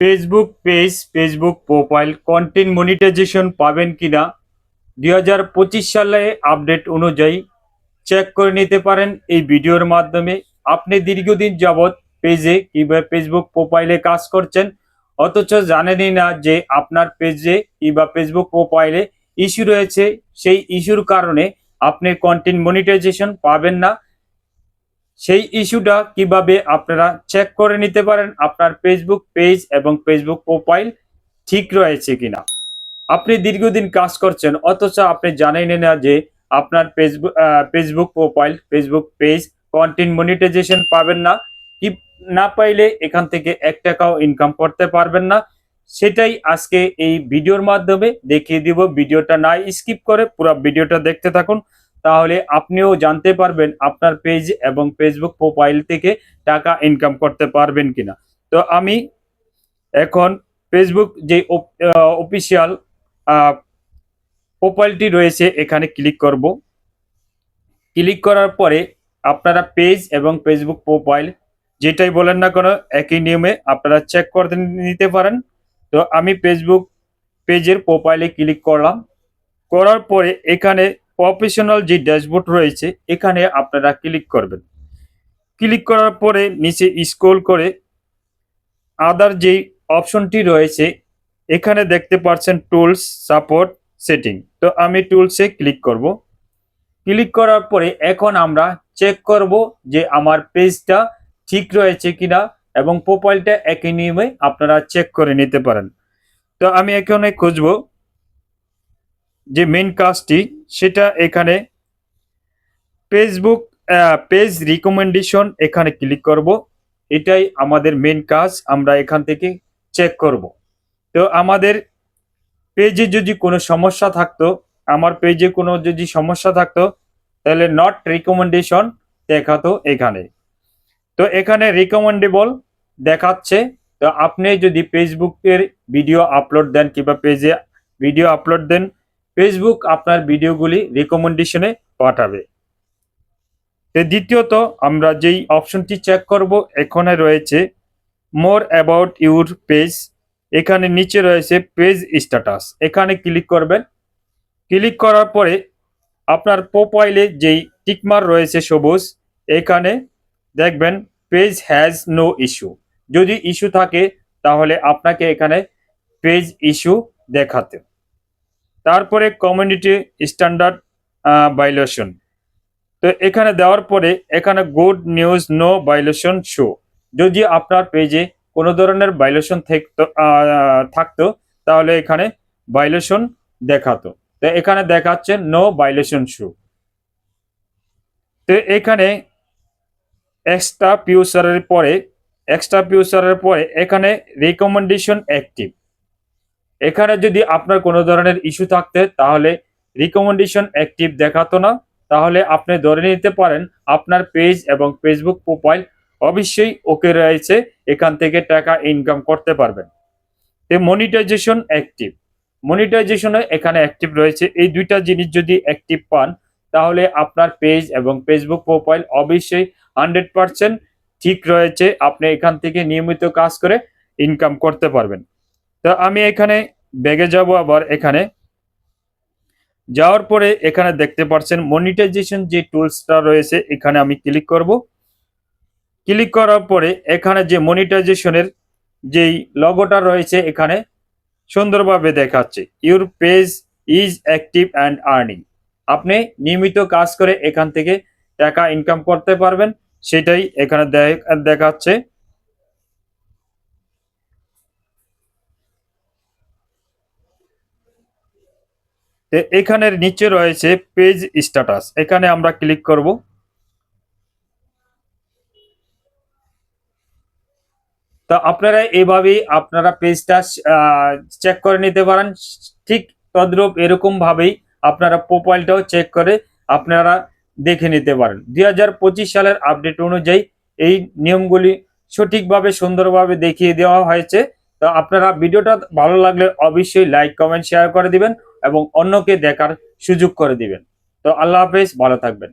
Facebook page Facebook profile content monetisation পাবেন কিনা? দুই হাজার পঁচিশ সালে আপডেট অনুযায়ী চেক করে নিতে পারেন এই ভিডিওর মাধ্যমে। আপনি দীর্ঘদিন যাবৎ পেজে কিংবা ফেসবুক প্রোফাইলে কাজ করছেন, অথচ জানেনই না যে আপনার পেজে কিংবা ফেসবুক প্রোফাইলে ইস্যু রয়েছে। সেই ইস্যুর কারণে আপনি কন্টেন্ট মনিটাইজেশন পাবেন না। সেই ইস্যুটা কীভাবে আপনারা চেক করে নিতে পারেন, আপনার ফেসবুক পেজ এবং ফেসবুক প্রোফাইল ঠিক রয়েছে কিনা? আপনি দীর্ঘদিন কাজ করছেন, অথচ আপনি জানেন না যে আপনার Facebook Facebook profile Facebook page content monetisation পাবেন না। কি না পাইলে এখান থেকে এক টাকাও ইনকাম করতে পারবেন না। সেটাই আজকে এই ভিডিওর মাধ্যমে দেখিয়ে দিব। ভিডিওটা না স্কিপ করে পুরো ভিডিওটা দেখতে থাকুন। তাহলে আপনিও জানতে পারবেন আপনার পেজ এবং ফেসবুক প্রোফাইল থেকে টাকা ইনকাম করতে পারবেন কিনা। তো আমি এখন ফেসবুক যে অফিসিয়াল প্রোফাইলটি রয়েছে এখানে ক্লিক করব। ক্লিক করার পরে আপনারা পেজ এবং ফেসবুক প্রোফাইল যেটাই বলেন না কোনো, একই নিয়মে আপনারা চেক করে নিতে পারেন। তো আমি ফেসবুক পেজের প্রোফাইলে ক্লিক করলাম। করার পরে এখানে প্রফেশনাল যে ড্যাশবোর্ড রয়েছে, এখানে আপনারা ক্লিক করবেন। ক্লিক করার পরে নিচে স্ক্রল করে আদার যেই অপশনটি রয়েছে, এখানে দেখতে পাচ্ছেন টুলস সাপোর্ট সেটিং তো আমি টুলসে ক্লিক করব। ক্লিক করার পরে এখন আমরা চেক করব যে আমার পেজটা ঠিক রয়েছে কিনা এবং প্রোফাইলটা একই নিয়মে আপনারা চেক করে নিতে পারেন। তো আমি এখানে খুঁজবো যে মেন কাজটি সেটা এখানে ফেসবুক পেজ রিকমেন্ডেশন এখানে ক্লিক করব। এটাই আমাদের মেন কাজ, আমরা এখান থেকে চেক করব। তো আমাদের পেজে যদি কোনো সমস্যা থাকতো, আমার পেজে কোনো যদি সমস্যা থাকতো, তাহলে নট রিকমেন্ডেশন দেখাতো এখানে। তো এখানে রিকমেন্ডেবল দেখাচ্ছে। তো আপনি যদি ফেসবুকের ভিডিও আপলোড দেন কিংবা পেজে ভিডিও আপলোড দেন ফেসবুক আপনার ভিডিওগুলি রিকমেন্ডেশনে পাঠাবে। দ্বিতীয়ত, আমরা যেই অপশনটি চেক করব, এখানে রয়েছে মোর অ্যাবাউট ইউর পেজ এখানে নিচে রয়েছে পেজ স্ট্যাটাস এখানে ক্লিক করবেন। ক্লিক করার পরে আপনার প্রোফাইলে যেই টিকমার রয়েছে সবুজ, এখানে দেখবেন পেজ হ্যাজ নো ইস্যু যদি ইস্যু থাকে, তাহলে আপনাকে এখানে পেজ ইস্যু দেখাতে। তারপরে কমিউনিটি স্ট্যান্ডার্ড ভাইলেশন তো এখানে দেওয়ার পরে এখানে good news no violation show যদি আপনার পেজে কোনো ধরনের ভাইলেশন থাকতো থাকতো, তাহলে এখানে ভাইলেশন দেখাতো। তো এখানে দেখাচ্ছে নো ভাইলেশন শো তো এখানে এক্সট্রা ফিউচারের পরে এক্সট্রা ফিউচারের পরে এখানে রিকমেন্ডেশন অ্যাক্টিভ এখানে যদি আপনার কোনো ধরনের ইস্যু থাকতে, তাহলে রিকমেন্ডেশন অ্যাক্টিভ দেখাতো না। তাহলে আপনি ধরে নিতে পারেন, আপনার পেজ এবং ফেসবুক প্রোফাইল অবশ্যই ওকে রয়েছে। এখান থেকে টাকা ইনকাম করতে পারবেন। তো মনিটাইজেশন অ্যাক্টিভ মনিটাইজেশনে এখানে অ্যাক্টিভ রয়েছে। এই দুইটা জিনিস যদি অ্যাক্টিভ পান, তাহলে আপনার পেজ এবং ফেসবুক প্রোফাইল অবশ্যই হান্ড্রেড পার্সেন্ট ঠিক রয়েছে। আপনি এখান থেকে নিয়মিত কাজ করে ইনকাম করতে পারবেন। তো আমি এখানে ব্যাগে যাব আবার এখানে। যাওয়ার পরে এখানে দেখতে পাচ্ছেন মনিটাইজেশন যে টুলসটা রয়েছে, এখানে আমি ক্লিক করব। ক্লিক করার পরে এখানে যে মনিটাইজেশনের যেই লগোটা রয়েছে, এখানে সুন্দরভাবে দেখাচ্ছে your page is active and earning আপনি নিয়মিত কাজ করে এখান থেকে টাকা ইনকাম করতে পারবেন, সেটাই এখানে দেখাচ্ছে। এখানের নিচে রয়েছে পেজ স্ট্যাটাস। এখানে আমরা ক্লিক করব। তো আপনারা এইভাবেই আপনারা পেজটা চেক করে নিতে পারেন। ঠিক তদ্রূপ এরকম ভাবেই আপনারা প্রোফাইলটাও চেক করে আপনারা দেখে নিতে পারেন। দুই হাজার পঁচিশ সালের আপডেট অনুযায়ী এই নিয়মগুলি সঠিকভাবে, সুন্দরভাবে দেখিয়ে দেওয়া হয়েছে। তো আপনারা ভিডিওটা ভালো লাগলে অবশ্যই লাইক কমেন্ট শেয়ার করে দিবেন। এবং অন্যকে দেখার সুযোগ করে দিবেন। তো আল্লাহ হাফেজ ভালো থাকবেন।